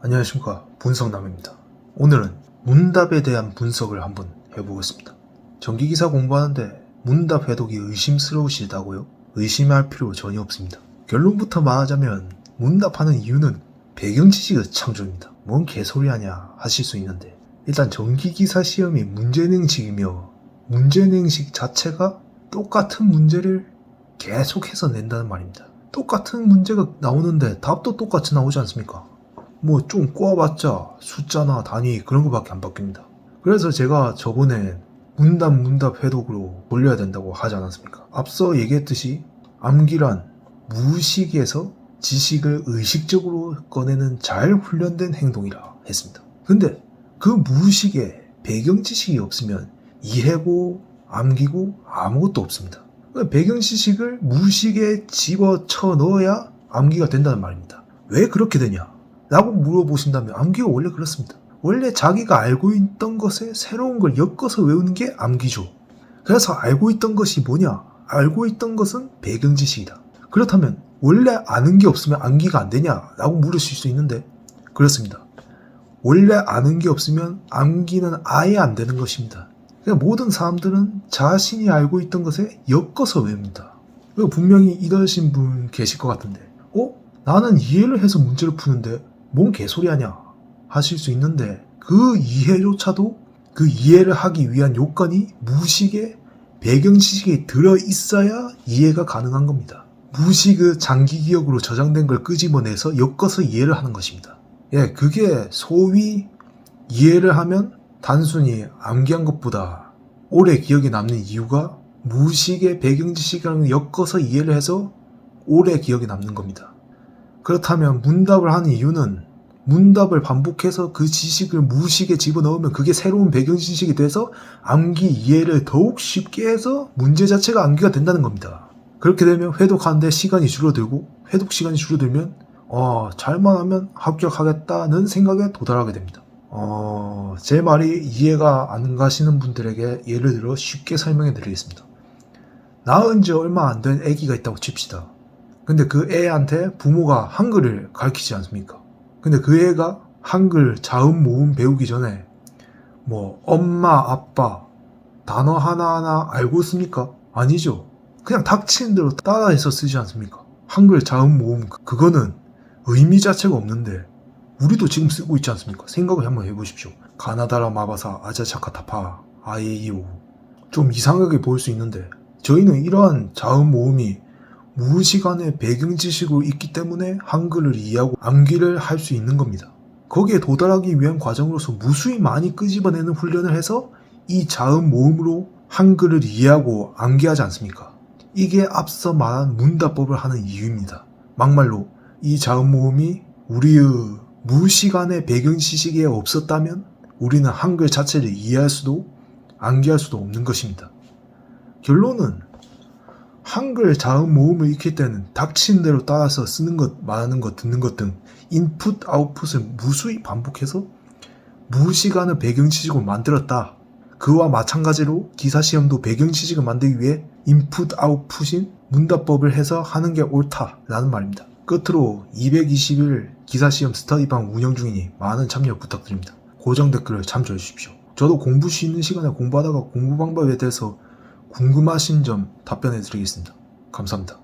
안녕하십니까 분석남입니다. 오늘은 문답에 대한 분석을 한번 해보겠습니다. 전기기사 공부하는데 문답 해독이 의심스러우시다고요? 의심할 필요 전혀 없습니다. 결론부터 말하자면 문답하는 이유는 배경 지식의 창조입니다. 뭔 개소리 하냐 하실 수 있는데 일단 전기기사 시험이 문제능식이며 문제능식 자체가 똑같은 문제를 계속해서 낸다는 말입니다. 똑같은 문제가 나오는데 답도 똑같이 나오지 않습니까? 뭐 좀 꼬아봤자 숫자나 단위 그런 거밖에 안 바뀝니다. 그래서 제가 저번에 문답 문답 해독으로 돌려야 된다고 하지 않았습니까? 앞서 얘기했듯이 암기란 무의식에서 지식을 의식적으로 꺼내는 잘 훈련된 행동이라 했습니다. 근데 그 무의식에 배경 지식이 없으면 이해고 암기고 아무것도 없습니다. 그 배경 지식을 무의식에 집어쳐 넣어야 암기가 된다는 말입니다. 왜 그렇게 되냐? 라고 물어보신다면 암기가 원래 그렇습니다. 원래 자기가 알고 있던 것에 새로운 걸 엮어서 외우는 게 암기죠. 그래서 알고 있던 것이 뭐냐? 알고 있던 것은 배경 지식이다. 그렇다면 원래 아는 게 없으면 암기가 안 되냐? 라고 물으실 수 있는데 그렇습니다. 원래 아는 게 없으면 암기는 아예 안 되는 것입니다. 그러니까 모든 사람들은 자신이 알고 있던 것에 엮어서 외웁니다. 분명히 이러신 분 계실 것 같은데, 어? 나는 이해를 해서 문제를 푸는데 뭔 개소리 하냐 하실 수 있는데 그 이해조차도 그 이해를 하기 위한 요건이 무식의 배경 지식이 들어 있어야 이해가 가능한 겁니다. 무식의 장기 기억으로 저장된 걸 끄집어내서 엮어서 이해를 하는 것입니다. 예, 그게 소위 이해를 하면 단순히 암기한 것보다 오래 기억에 남는 이유가 무식의 배경 지식이랑 엮어서 이해를 해서 오래 기억에 남는 겁니다. 그렇다면 문답을 하는 이유는 문답을 반복해서 그 지식을 무식에 집어넣으면 그게 새로운 배경 지식이 돼서 암기 이해를 더욱 쉽게 해서 문제 자체가 암기가 된다는 겁니다. 그렇게 되면 회독하는데 시간이 줄어들고 회독 시간이 줄어들면 어, 잘만 하면 합격하겠다는 생각에 도달하게 됩니다. 어, 제 말이 이해가 안 가시는 분들에게 예를 들어 쉽게 설명해 드리겠습니다. 낳은 지 얼마 안 된 아기가 있다고 칩시다. 근데 그 애한테 부모가 한글을 가르치지 않습니까? 근데 그 애가 한글 자음 모음 배우기 전에 뭐 엄마 아빠 단어 하나하나 알고 씁니까? 아니죠. 그냥 닥치는 대로 따라해서 쓰지 않습니까? 한글 자음 모음 그- 그거는 의미 자체가 없는데 우리도 지금 쓰고 있지 않습니까? 생각을 한번 해보십시오. 가나다라 마바사 아자차카타파 아에이오 좀 이상하게 보일 수 있는데 저희는 이러한 자음 모음이 무시간의 배경 지식으로 있기 때문에 한글을 이해하고 암기를 할 수 있는 겁니다. 거기에 도달하기 위한 과정으로서 무수히 많이 끄집어내는 훈련을 해서 이 자음 모음으로 한글을 이해하고 암기하지 않습니까? 이게 앞서 말한 문답법을 하는 이유입니다. 막말로 이 자음 모음이 우리의 무시간의 배경 지식에 없었다면 우리는 한글 자체를 이해할 수도 암기할 수도 없는 것입니다. 결론은 한글 자음 모음을 익힐 때는 닥친 대로 따라서 쓰는 것, 말하는 것, 듣는 것 등 인풋, 아웃풋을 무수히 반복해서 무시간의 배경 지식을 만들었다. 그와 마찬가지로 기사 시험도 배경 지식을 만들기 위해 인풋, 아웃풋인 문답법을 해서 하는 게 옳다라는 말입니다. 끝으로 220일 기사 시험 스터디방 운영 중이니 많은 참여 부탁드립니다. 고정 댓글을 참조해 주십시오. 저도 공부 쉬는 시간에 공부하다가 공부 방법에 대해서 궁금하신 점 답변해 드리겠습니다. 감사합니다.